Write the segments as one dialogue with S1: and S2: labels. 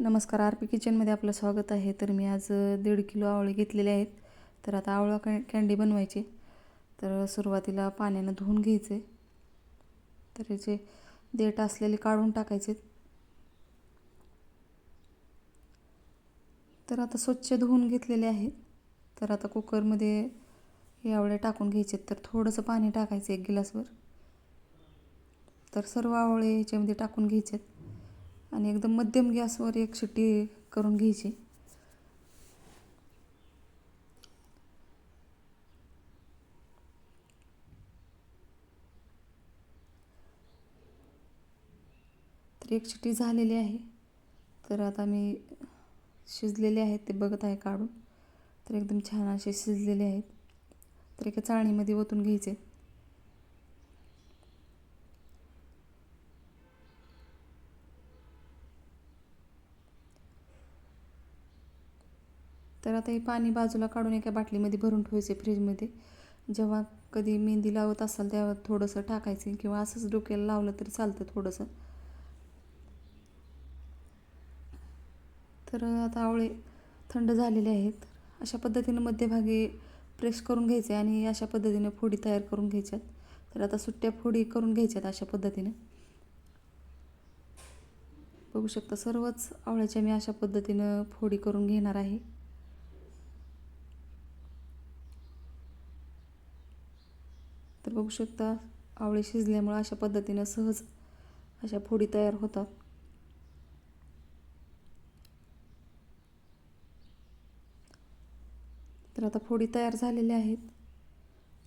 S1: नमस्कार R P किचनमध्ये आपलं स्वागत आहे. तर मी आज दीड किलो आवळे घेतलेले आहेत. तर आता आवळा कॅ कँडी बनवायची. तर सुरुवातीला पाण्यानं धुवून घ्यायचे. तर याचे देठ असलेले काढून टाकायचे. तर आता स्वच्छ धुवून घेतलेले आहेत. तर आता कुकरमध्ये हे आवळे टाकून घ्यायचे तर थोडंसं पाणी टाकायचं एक गिलासवर तर सर्व आवळे याच्यामध्ये टाकून घ्यायचे आणि एकदम मध्यम गॅसवर एक शिट्टी करून घ्यायची. तर एक शिट्टी झालेली आहे. तर आता मी शिजलेले आहेत ते बघत आहे काढून. तर एकदम छान असे शिजलेले आहेत. तर एका चाळणीमध्ये ओतून घ्यायचे. तर आता हे पाणी बाजूला काढून एका बाटलीमध्ये भरून ठेवायचे फ्रीजमध्ये. जेव्हा कधी मेहंदी लावत असाल तेव्हा थोडंसं टाकायचं किंवा असंच डोक्याला लावलं तरी चालतं थोडंसं. तर आता आवळे थंड झालेले आहेत. अशा पद्धतीनं मध्यभागी प्रेस करून घ्यायचे आणि अशा पद्धतीनं फोडी तयार करून घ्यायच्यात. तर आता सुट्ट्या फोडी करून घ्यायच्यात अशा पद्धतीने. बघू शकता सर्वच आवळ्याच्या मी अशा पद्धतीनं फोडी करून घेणार आहे. तर बघू शकता आवळे शिजल्यामुळं अशा पद्धतीनं सहज अशा फोडी तयार होतात. तर आता फोडी तयार झालेल्या आहेत.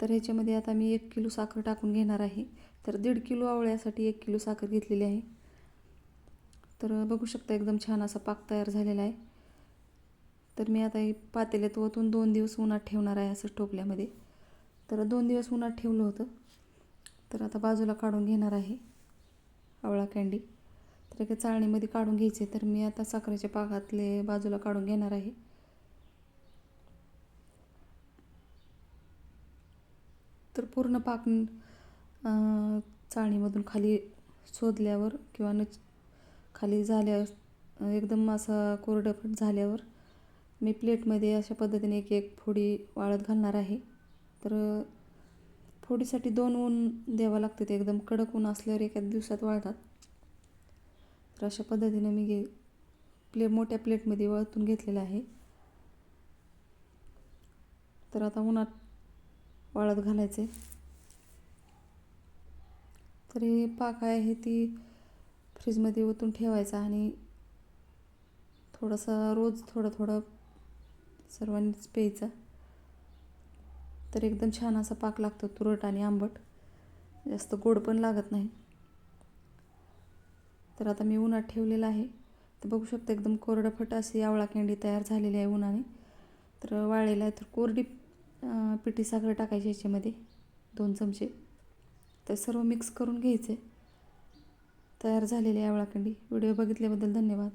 S1: तर ह्याच्यामध्ये आता मी एक किलो साखर टाकून घेणार आहे. तर दीड किलो आवळ्यासाठी एक किलो साखर घेतलेली आहे. तर बघू शकता एकदम छान असा पाक तयार झालेला आहे. तर मी आता हे पातेल्यात ओतून दोन दिवस उन्हात ठेवणार आहे असं टोपल्यामध्ये. तर दोन दिवस उन्हात ठेवलं होतं. तर आता बाजूला काढून घेणार आहे आवळा कँडी तर एका चाळणीमध्ये काढून घ्यायचे. तर मी आता साखरेच्या पाकातले बाजूला काढून घेणार आहे. तर पूर्ण पाक चाळणीमधून खाली शोधल्यावर किंवा न खाली झाल्या एकदम असा कोरडपट झाल्यावर मी प्लेटमध्ये अशा पद्धतीने एक एक फोडी वाळत घालणार आहे. तर फोडीसाठी दोन ऊन द्यावं लागतं ते एकदम कडक ऊन असल्यावर एका दिवसात वाळतात तर अशा पद्धतीने मी घे प्ले मोठ्या प्लेटमध्ये वळतून घेतलेलं आहे. तर आता उन्हात वाळत घालायचे तर हे पाक आहे ती फ्रीजमध्ये ओतून ठेवायचा आणि थोडासा रोज थोडं थोडं सर्वांनीच प्यायचा. तर एकदम छान असा पाक लागतो तुरट आणि आंबट. जास्त गोड पण लागत नाही. तर आता मी उन्हात ठेवलेलं आहे. तर बघू शकता एकदम कोरडफट अशी आवळा कँडी तयार झालेली आहे उन्हाने. तर वाळलेला आहे तर कोरडी पिठी साखर टाकायची याच्यामध्ये दोन चमचे. तर सर्व मिक्स करून घ्यायचे. तयार झालेली आहे आवळा व्हिडिओ बघितल्याबद्दल धन्यवाद.